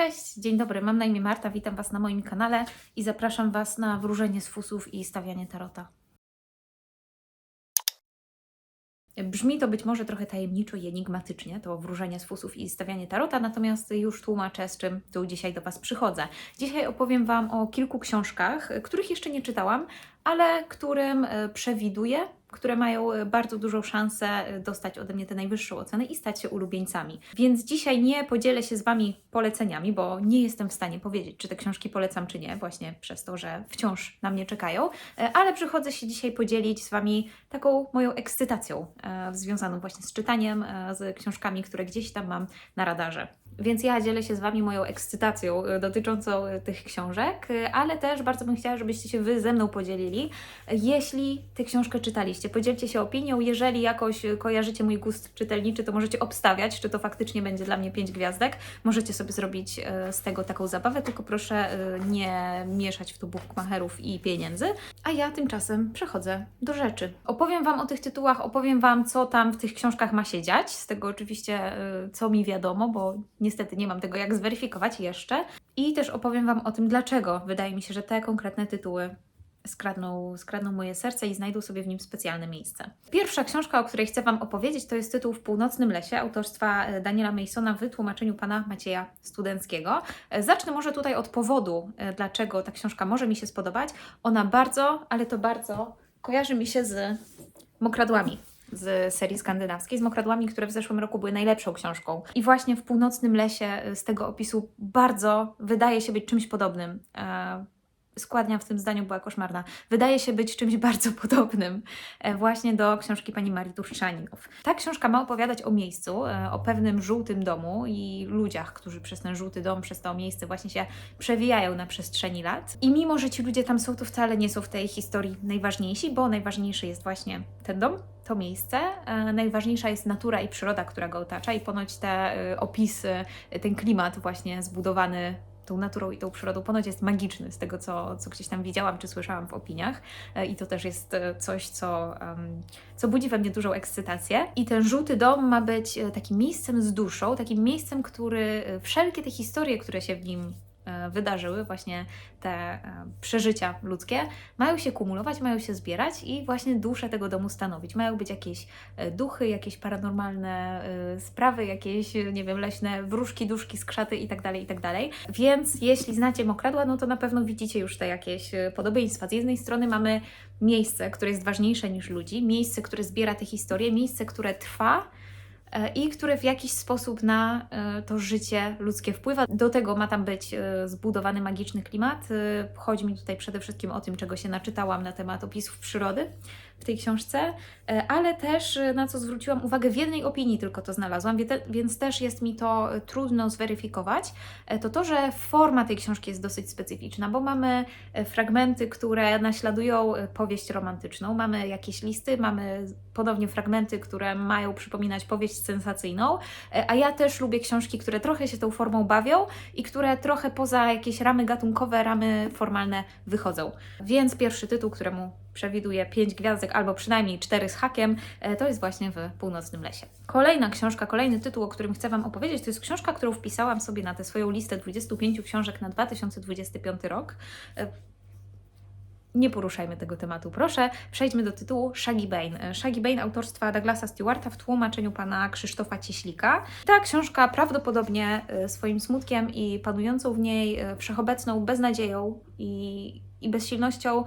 Cześć, dzień dobry, mam na imię Marta, witam Was na moim kanale i zapraszam Was na wróżenie z fusów i stawianie tarota. Brzmi to być może trochę tajemniczo i enigmatycznie, to wróżenie z fusów i stawianie tarota, natomiast już tłumaczę, z czym tu dzisiaj do Was przychodzę. Dzisiaj opowiem Wam o kilku książkach, których jeszcze nie czytałam, ale którym e, przewiduję, które mają e, bardzo dużą szansę e, dostać ode mnie tę najwyższą ocenę i stać się ulubieńcami. Więc dzisiaj nie podzielę się z Wami poleceniami, bo nie jestem w stanie powiedzieć, czy te książki polecam, czy nie, właśnie przez to, że wciąż na mnie czekają, e, ale przychodzę się dzisiaj podzielić z Wami taką moją ekscytacją związaną właśnie z czytaniem, z książkami, które gdzieś tam mam na radarze. Więc ja dzielę się z Wami moją ekscytacją e, dotyczącą e, tych książek, e, ale też bardzo bym chciała, żebyście się Wy ze mną podzielili, jeśli tę książkę czytaliście. Podzielcie się opinią, jeżeli jakoś kojarzycie mój gust czytelniczy, to możecie obstawiać, czy to faktycznie będzie dla mnie 5 gwiazdek. Możecie sobie zrobić z tego taką zabawę, tylko proszę nie mieszać w tu bukmacherów i pieniędzy. A ja tymczasem przechodzę do rzeczy. Opowiem Wam o tych tytułach, opowiem Wam, co tam w tych książkach ma się dziać, z tego oczywiście, y, co mi wiadomo, bo niestety nie mam tego jak zweryfikować jeszcze. I też opowiem Wam o tym, dlaczego wydaje mi się, że te konkretne tytuły skradną, skradną moje serce i znajdą sobie w nim specjalne miejsce. Pierwsza książka, o której chcę Wam opowiedzieć, to jest tytuł W północnym lesie autorstwa e, Daniela Masona w tłumaczeniu pana Macieja Studenckiego. E, Zacznę może tutaj od powodu, e, dlaczego ta książka może mi się spodobać. Ona bardzo, ale to bardzo kojarzy mi się z mokradłami z serii skandynawskiej, z mokradłami, które w zeszłym roku były najlepszą książką. I właśnie w północnym lesie y, z tego opisu bardzo wydaje się być czymś podobnym. E, składnia w tym zdaniu była koszmarna. Wydaje się być czymś bardzo podobnym e, właśnie do książki pani Marii Turczaninow. Ta książka ma opowiadać o miejscu, e, o pewnym żółtym domu i ludziach, którzy przez ten żółty dom, przez to miejsce właśnie się przewijają na przestrzeni lat. I mimo, że ci ludzie tam są, to wcale nie są w tej historii najważniejsi, bo najważniejszy jest właśnie ten dom, to miejsce. E, najważniejsza jest natura i przyroda, która go otacza, i ponoć te opisy, ten klimat właśnie zbudowany tą naturą i tą przyrodą ponoć jest magiczny z tego, co, co gdzieś tam widziałam czy słyszałam w opiniach. E, I to też jest e, coś, co, co budzi we mnie dużą ekscytację. I ten żółty dom ma być e, takim miejscem z duszą, takim miejscem, który wszelkie te historie, które się w nim wydarzyły, właśnie te e, przeżycia ludzkie, mają się kumulować, mają się zbierać i właśnie duszę tego domu stanowić. Mają być jakieś e, duchy, jakieś paranormalne e, sprawy, jakieś, e, nie wiem, leśne wróżki, duszki, skrzaty itd., itd. Więc jeśli znacie Mokradła, no to na pewno widzicie już te jakieś e, podobieństwa. Z jednej strony mamy miejsce, które jest ważniejsze niż ludzi, miejsce, które zbiera te historie, miejsce, które trwa, e, i które w jakiś sposób na e, to życie ludzkie wpływa. Do tego ma tam być e, zbudowany magiczny klimat. E, Chodzi mi tutaj przede wszystkim o tym, czego się naczytałam na temat opisów przyrody w tej książce, e, ale też e, na co zwróciłam uwagę w jednej opinii tylko to znalazłam, więc też jest mi to e, trudno zweryfikować, to to, że forma tej książki jest dosyć specyficzna, bo mamy fragmenty, które naśladują powieść romantyczną, mamy jakieś listy, mamy ponownie fragmenty, które mają przypominać powieść sensacyjną, a ja też lubię książki, które trochę się tą formą bawią i które trochę poza jakieś ramy gatunkowe, ramy formalne wychodzą. Więc pierwszy tytuł, któremu przewiduję 5 gwiazdek albo przynajmniej 4 z hakiem, e, to jest właśnie w Północnym Lesie. Kolejna książka, kolejny tytuł, o którym chcę Wam opowiedzieć, to jest książka, którą wpisałam sobie na tę swoją listę 25 książek na 2025 rok. E, nie poruszajmy tego tematu, proszę. Przejdźmy do tytułu Shaggy Bane. E, Shaggy Bane autorstwa Douglasa Stewarta w tłumaczeniu pana Krzysztofa Cieślika. Ta książka prawdopodobnie swoim smutkiem i panującą w niej wszechobecną beznadzieją i, i bezsilnością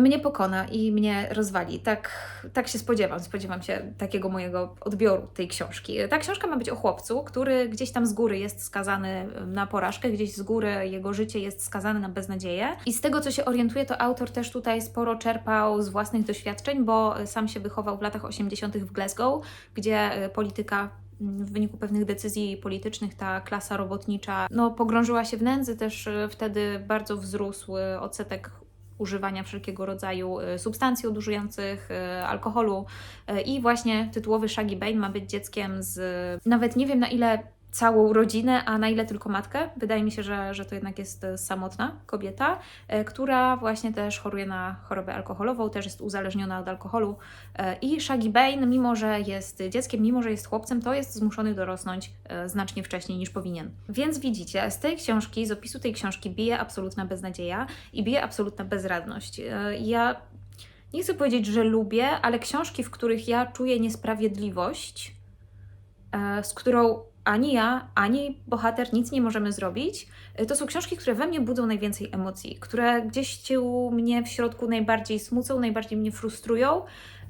mnie pokona i mnie rozwali. Tak, tak się spodziewam. Spodziewam się takiego mojego odbioru tej książki. Ta książka ma być o chłopcu, który gdzieś tam z góry jest skazany na porażkę, gdzieś z góry jego życie jest skazane na beznadzieję. I z tego, co się orientuję, to autor też tutaj sporo czerpał z własnych doświadczeń, bo sam się wychował w latach 80. w Glasgow, gdzie e, polityka w wyniku pewnych decyzji politycznych ta klasa robotnicza no, pogrążyła się w nędzy, też e, wtedy bardzo wzrósł e, odsetek używania wszelkiego rodzaju e, substancji odurzających, e, alkoholu. E, i właśnie tytułowy Shaggy Bane ma być dzieckiem z, nawet nie wiem na ile całą rodzinę, a na ile tylko matkę. Wydaje mi się, że, że to jednak jest e, samotna kobieta, e, która właśnie też choruje na chorobę alkoholową, też jest uzależniona od alkoholu. E, I Shaggy Bane, mimo że jest dzieckiem, mimo że jest chłopcem, to jest zmuszony dorosnąć znacznie wcześniej niż powinien. Więc widzicie, z tej książki, z opisu tej książki bije absolutna beznadzieja i bije absolutna bezradność. Ja nie chcę powiedzieć, że lubię, ale książki, w których ja czuję niesprawiedliwość, z którą ani ja, ani bohater nic nie możemy zrobić, e, to są książki, które we mnie budzą najwięcej emocji, które gdzieś cię mnie w środku najbardziej smucą, najbardziej mnie frustrują.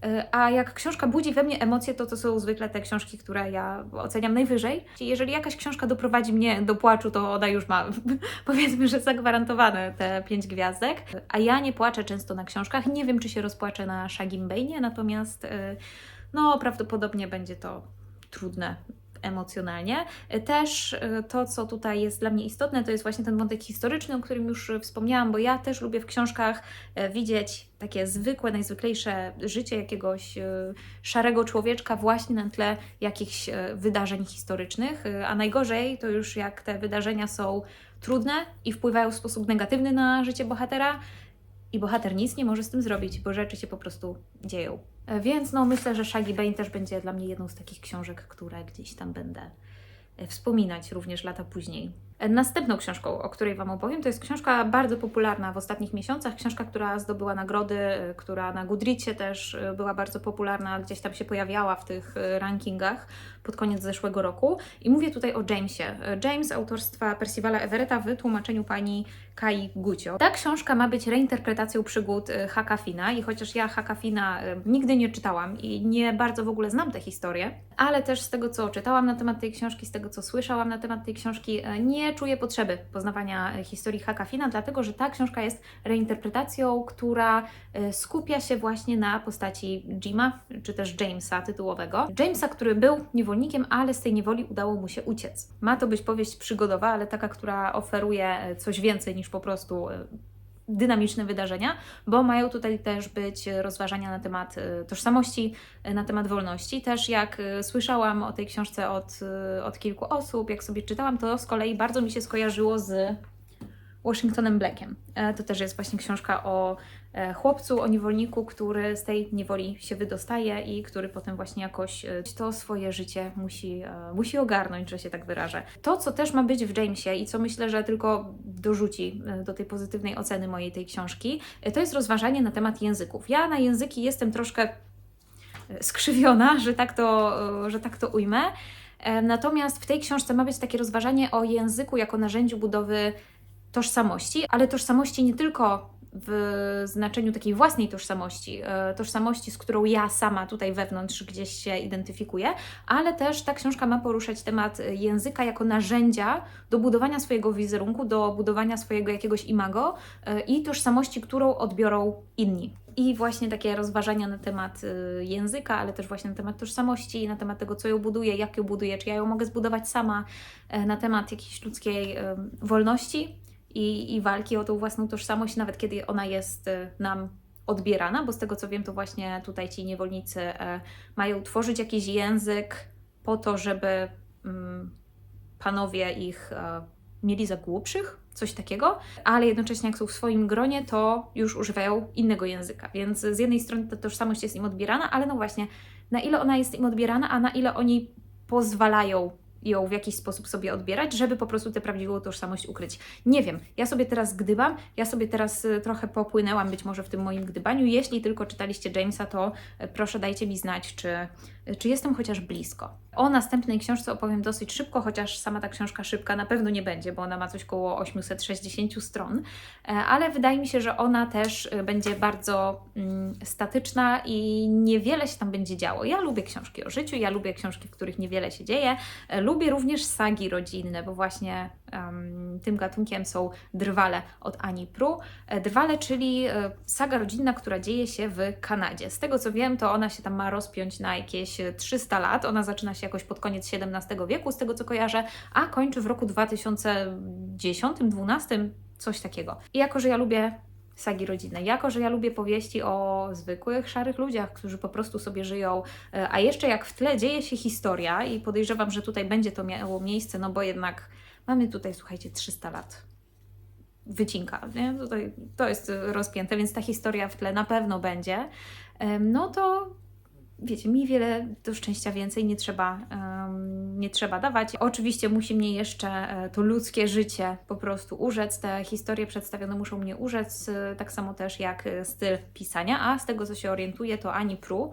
E, A jak książka budzi we mnie emocje, to to są zwykle te książki, które ja oceniam najwyżej. Jeżeli jakaś książka doprowadzi mnie do płaczu, to ona już ma, powiedzmy, że zagwarantowane te pięć gwiazdek. A ja nie płaczę często na książkach. Nie wiem, czy się rozpłaczę na Shagim Bane'ie, natomiast e, no, prawdopodobnie będzie to trudne emocjonalnie. Też e, to, co tutaj jest dla mnie istotne, to jest właśnie ten wątek historyczny, o którym już e, wspomniałam, bo ja też lubię w książkach e, widzieć takie zwykłe, najzwyklejsze życie jakiegoś e, szarego człowieczka właśnie na tle jakichś e, wydarzeń historycznych, E, a najgorzej to już jak te wydarzenia są trudne i wpływają w sposób negatywny na życie bohatera, i bohater nic nie może z tym zrobić, bo rzeczy się po prostu dzieją. E, Więc no myślę, że Shaggy Bane też będzie dla mnie jedną z takich książek, które gdzieś tam będę e, wspominać również lata później. Następną książką, o której Wam opowiem, to jest książka bardzo popularna w ostatnich miesiącach, książka, która zdobyła nagrody, e, która na Goodreadsie też e, była bardzo popularna, gdzieś tam się pojawiała w tych e, rankingach pod koniec zeszłego roku. I mówię tutaj o Jamesie. James autorstwa Percivala Everetta w tłumaczeniu pani Kai Gucio. Ta książka ma być reinterpretacją przygód e, Haka Fina i chociaż ja Haka Fina e, nigdy nie czytałam i nie bardzo w ogóle znam tę historię, ale też z tego, co czytałam na temat tej książki, z tego, co słyszałam na temat tej książki, e, czuję potrzeby poznawania e, historii Haka Fina, dlatego że ta książka jest reinterpretacją, która e, skupia się właśnie na postaci Jima, czy też Jamesa tytułowego. Jamesa, który był niewolnikiem, ale z tej niewoli udało mu się uciec. Ma to być powieść przygodowa, ale taka, która oferuje e, coś więcej niż po prostu dynamiczne wydarzenia, bo mają tutaj też być rozważania na temat e, tożsamości, e, na temat wolności. Też jak e, słyszałam o tej książce od, od kilku osób, jak sobie czytałam, to z kolei bardzo mi się skojarzyło z Washingtonem Blackiem. E, To też jest właśnie książka o e, chłopcu, o niewolniku, który z tej niewoli się wydostaje i który potem właśnie jakoś e, to swoje życie musi, musi ogarnąć, że się tak wyrażę. To, co też ma być w Jamesie i co myślę, że tylko dorzuci do tej pozytywnej oceny mojej tej książki, to jest rozważanie na temat języków. Ja na języki jestem troszkę skrzywiona, że tak to, że tak to ujmę. Natomiast w tej książce ma być takie rozważanie o języku jako narzędziu budowy tożsamości, ale tożsamości nie tylko w znaczeniu takiej własnej tożsamości, e, tożsamości, z którą ja sama tutaj wewnątrz gdzieś się identyfikuję, ale też ta książka ma poruszać temat języka jako narzędzia do budowania swojego wizerunku, do budowania swojego jakiegoś imago e, i tożsamości, którą odbiorą inni. I właśnie takie rozważania na temat y, języka, ale też właśnie na temat tożsamości, na temat tego, co ją buduje, jak ją buduje, czy ja ją mogę zbudować sama, e, na temat jakiejś ludzkiej wolności i, i walki o tą własną tożsamość, nawet kiedy ona jest e, nam odbierana, bo z tego co wiem, to właśnie tutaj ci niewolnicy e, mają tworzyć jakiś język po to, żeby mm, panowie ich e, mieli za głupszych, coś takiego, ale jednocześnie jak są w swoim gronie, to już używają innego języka. Więc z jednej strony ta tożsamość jest im odbierana, ale no właśnie, na ile ona jest im odbierana, a na ile oni pozwalają ją w jakiś sposób sobie odbierać, żeby po prostu tę prawdziwą tożsamość ukryć. Nie wiem, ja sobie teraz gdybam, ja sobie teraz y, trochę popłynęłam być może w tym moim gdybaniu. Jeśli tylko czytaliście Jamesa, to y, proszę dajcie mi znać, czy, czy jestem chociaż blisko. O następnej książce opowiem dosyć szybko, chociaż sama ta książka szybka na pewno nie będzie, bo ona ma coś koło 860 stron, E, ale wydaje mi się, że ona też y, będzie bardzo mm, statyczna i niewiele się tam będzie działo. Ja lubię książki o życiu, ja lubię książki, w których niewiele się dzieje. E, Lubię również sagi rodzinne, bo właśnie tym gatunkiem są Drwale od Ani Pru. E, Drwale, czyli e, saga rodzinna, która dzieje się w Kanadzie. Z tego co wiem, to ona się tam ma rozpiąć na jakieś e, 300 lat. Ona zaczyna się jakoś pod koniec XVII wieku, z tego co kojarzę, a kończy w roku 2010-2012, coś takiego. I jako, że ja lubię sagi rodzinnej. Jako, że ja lubię powieści o zwykłych, szarych ludziach, którzy po prostu sobie żyją, e, a jeszcze jak w tle dzieje się historia i podejrzewam, że tutaj będzie to miało miejsce, no bo jednak mamy tutaj, słuchajcie, 300 lat wycinka, nie? Tutaj to jest rozpięte, więc ta historia w tle na pewno będzie, no to wiecie, mi wiele do szczęścia więcej nie trzeba, em, nie trzeba dawać. Oczywiście musi mnie jeszcze e, to ludzkie życie po prostu urzec. Te historie przedstawione muszą mnie urzec, e, tak samo też jak e, styl pisania, a z tego co się orientuję to Ani Pru.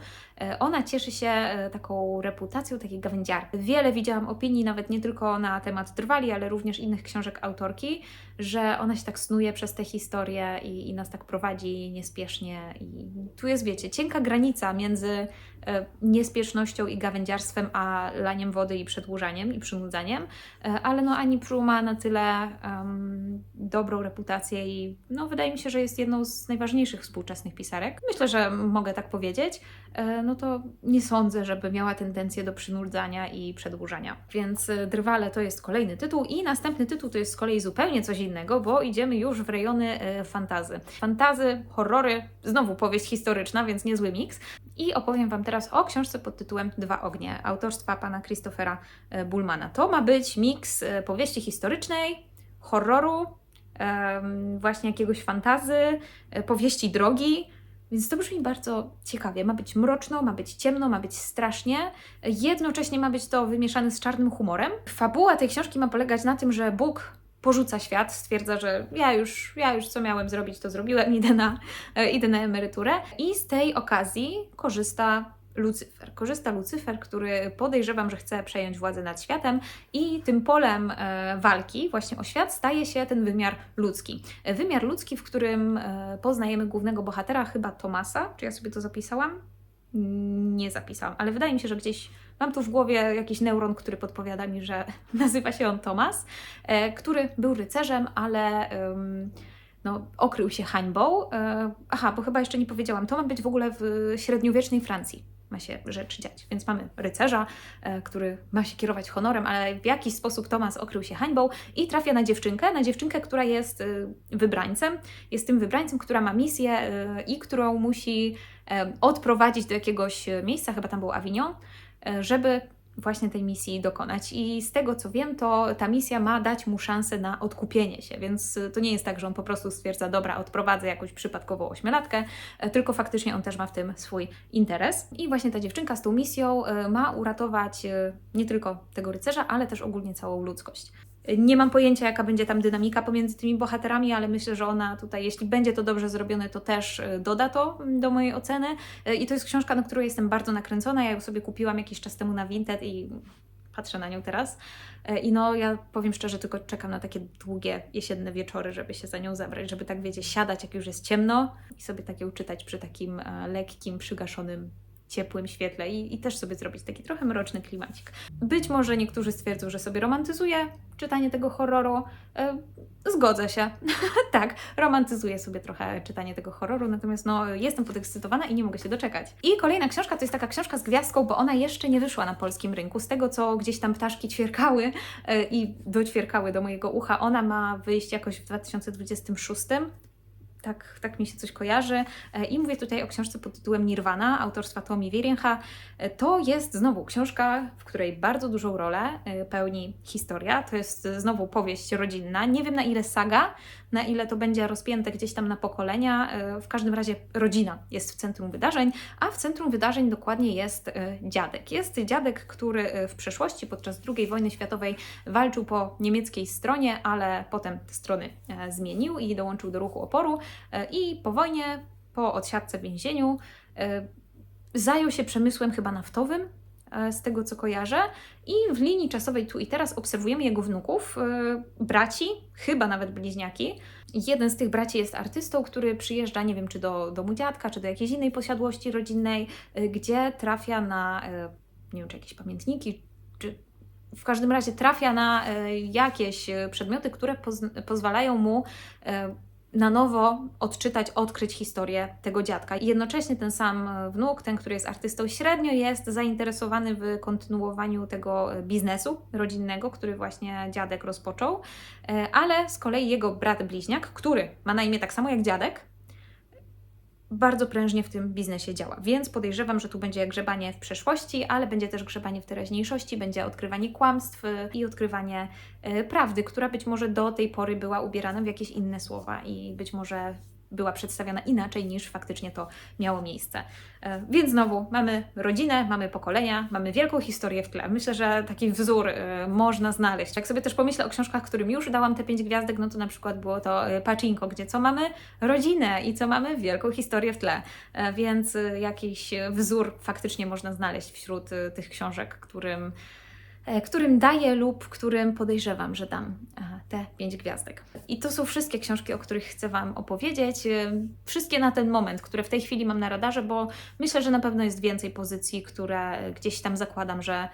Ona cieszy się taką reputacją takiej gawędziarki. Wiele widziałam opinii, nawet nie tylko na temat Trwali, ale również innych książek autorki, że ona się tak snuje przez te historie i, i nas tak prowadzi niespiesznie. I tu jest, wiecie, cienka granica między e, niespiesznością i gawędziarstwem, a laniem wody i przedłużaniem i przynudzaniem, E, ale no Ani Pru ma na tyle em, dobrą reputację i no wydaje mi się, że jest jedną z najważniejszych współczesnych pisarek. Myślę, że mogę tak powiedzieć. E, no to nie sądzę, żeby miała tendencję do przynudzania i przedłużania. Więc e, Drwale to jest kolejny tytuł i następny tytuł to jest z kolei zupełnie coś innego, bo idziemy już w rejony e, fantazy. Fantazy, horrory, znowu powieść historyczna, więc niezły miks. I opowiem Wam teraz o książce pod tytułem Dwa ognie, autorstwa pana Christophera e, Bullmana. To ma być miks e, powieści historycznej, horroru, właśnie jakiegoś fantazy, powieści drogi, więc to brzmi bardzo ciekawie. Ma być mroczno, ma być ciemno, ma być strasznie. Jednocześnie ma być to wymieszane z czarnym humorem. Fabuła tej książki ma polegać na tym, że Bóg porzuca świat, stwierdza, że ja już, ja już co miałem zrobić, to zrobiłem, idę na, e, idę na emeryturę. I z tej okazji korzysta Lucyfer. Korzysta Lucyfer, który podejrzewam, że chce przejąć władzę nad światem i tym polem e, walki właśnie o świat staje się ten wymiar ludzki. E, Wymiar ludzki, w którym poznajemy głównego bohatera, chyba Tomasa. Czy ja sobie to zapisałam? Nie zapisałam, ale wydaje mi się, że gdzieś mam tu w głowie jakiś neuron, który podpowiada mi, że nazywa się on Tomas, e, który był rycerzem, ale no, okrył się hańbą. E, Aha, bo chyba jeszcze nie powiedziałam, to ma być w ogóle w średniowiecznej Francji. Ma się rzecz dziać. Więc mamy rycerza, e, który ma się kierować honorem, ale w jakiś sposób Tomas okrył się hańbą i trafia na dziewczynkę, na dziewczynkę, która jest e, wybrańcem. Jest tym wybrańcem, która ma misję e, i którą musi odprowadzić do jakiegoś miejsca, chyba tam był Avignon, żeby właśnie tej misji dokonać. I z tego co wiem, to ta misja ma dać mu szansę na odkupienie się, więc y, to nie jest tak, że on po prostu stwierdza, dobra, odprowadzę jakąś przypadkową ośmiolatkę, e, tylko faktycznie on też ma w tym swój interes. I właśnie ta dziewczynka z tą misją e, ma uratować e, nie tylko tego rycerza, ale też ogólnie całą ludzkość. Nie mam pojęcia, jaka będzie tam dynamika pomiędzy tymi bohaterami, ale myślę, że ona tutaj, jeśli będzie to dobrze zrobione, to też e, doda to do mojej oceny. E, I to jest książka, na którą jestem bardzo nakręcona. Ja ją sobie kupiłam jakiś czas temu na Vinted i patrzę na nią teraz. E, I no, ja powiem szczerze, tylko czekam na takie długie jesienne wieczory, żeby się za nią zabrać, żeby tak, wiecie, siadać, jak już jest ciemno i sobie tak ją czytać przy takim lekkim, przygaszonym ciepłym świetle i, i też sobie zrobić taki trochę mroczny klimacik. Być może niektórzy stwierdzą, że sobie romantyzuję czytanie tego horroru. E, zgodzę się. tak, romantyzuję sobie trochę czytanie tego horroru, natomiast no, jestem podekscytowana i nie mogę się doczekać. I kolejna książka to jest taka książka z gwiazdką, bo ona jeszcze nie wyszła na polskim rynku. Z tego, co gdzieś tam ptaszki ćwierkały e, i doćwierkały do mojego ucha, ona ma wyjść jakoś w 2026 tak, tak mi się coś kojarzy. E, I mówię tutaj o książce pod tytułem Nirvana, autorstwa Tomi Wieriencha. E, To jest znowu książka, w której bardzo dużą rolę e, pełni historia. To jest znowu powieść rodzinna. Nie wiem na ile saga, na ile to będzie rozpięte gdzieś tam na pokolenia. W każdym razie rodzina jest w centrum wydarzeń, a w centrum wydarzeń dokładnie jest dziadek. Jest dziadek, który w przeszłości podczas II wojny światowej walczył po niemieckiej stronie, ale potem te strony zmienił i dołączył do ruchu oporu. E, I po wojnie, po odsiadce w więzieniu, e, zajął się przemysłem chyba naftowym, e, z tego co kojarzę. I w linii czasowej tu i teraz obserwujemy jego wnuków, braci, chyba nawet bliźniaki. Jeden z tych braci jest artystą, który przyjeżdża, nie wiem czy do domu dziadka, czy do jakiejś innej posiadłości rodzinnej, gdzie trafia na, nie wiem czy jakieś pamiętniki, czy w każdym razie trafia na jakieś przedmioty, które poz- pozwalają mu na nowo odczytać, odkryć historię tego dziadka. I jednocześnie ten sam wnuk, ten, który jest artystą, średnio jest zainteresowany w kontynuowaniu tego biznesu rodzinnego, który właśnie dziadek rozpoczął, E, ale z kolei jego brat bliźniak, który ma na imię tak samo jak dziadek, bardzo prężnie w tym biznesie działa. Więc podejrzewam, że tu będzie grzebanie w przeszłości, ale będzie też grzebanie w teraźniejszości, będzie odkrywanie kłamstw y, i odkrywanie y, prawdy, która być może do tej pory była ubierana w jakieś inne słowa i być może była przedstawiana inaczej niż faktycznie to miało miejsce. E, Więc znowu mamy rodzinę, mamy pokolenia, mamy wielką historię w tle. Myślę, że taki wzór e, można znaleźć. Jak sobie też pomyślę o książkach, którym już dałam te pięć gwiazdek, no to na przykład było to e, Pacinko, gdzie co mamy? Rodzinę i co mamy? Wielką historię w tle. Więc jakiś wzór faktycznie można znaleźć wśród tych książek, którym którym daję lub którym podejrzewam, że dam e, te pięć gwiazdek. I to są wszystkie książki, o których chcę Wam opowiedzieć. E, Wszystkie na ten moment, które w tej chwili mam na radarze, bo myślę, że na pewno jest więcej pozycji, które gdzieś tam zakładam, że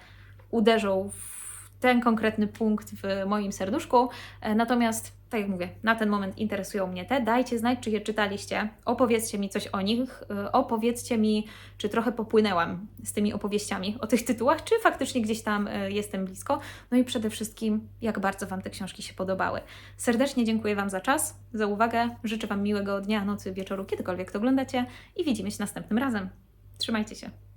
uderzą w ten konkretny punkt w moim serduszku. E, Natomiast, tak jak mówię, na ten moment interesują mnie te. Dajcie znać, czy je czytaliście. Opowiedzcie mi coś o nich. E, Opowiedzcie mi, czy trochę popłynęłam z tymi opowieściami o tych tytułach, czy faktycznie gdzieś tam e, jestem blisko. No i przede wszystkim, jak bardzo Wam te książki się podobały. Serdecznie dziękuję Wam za czas, za uwagę. Życzę Wam miłego dnia, nocy, wieczoru, kiedykolwiek to oglądacie i widzimy się następnym razem. Trzymajcie się.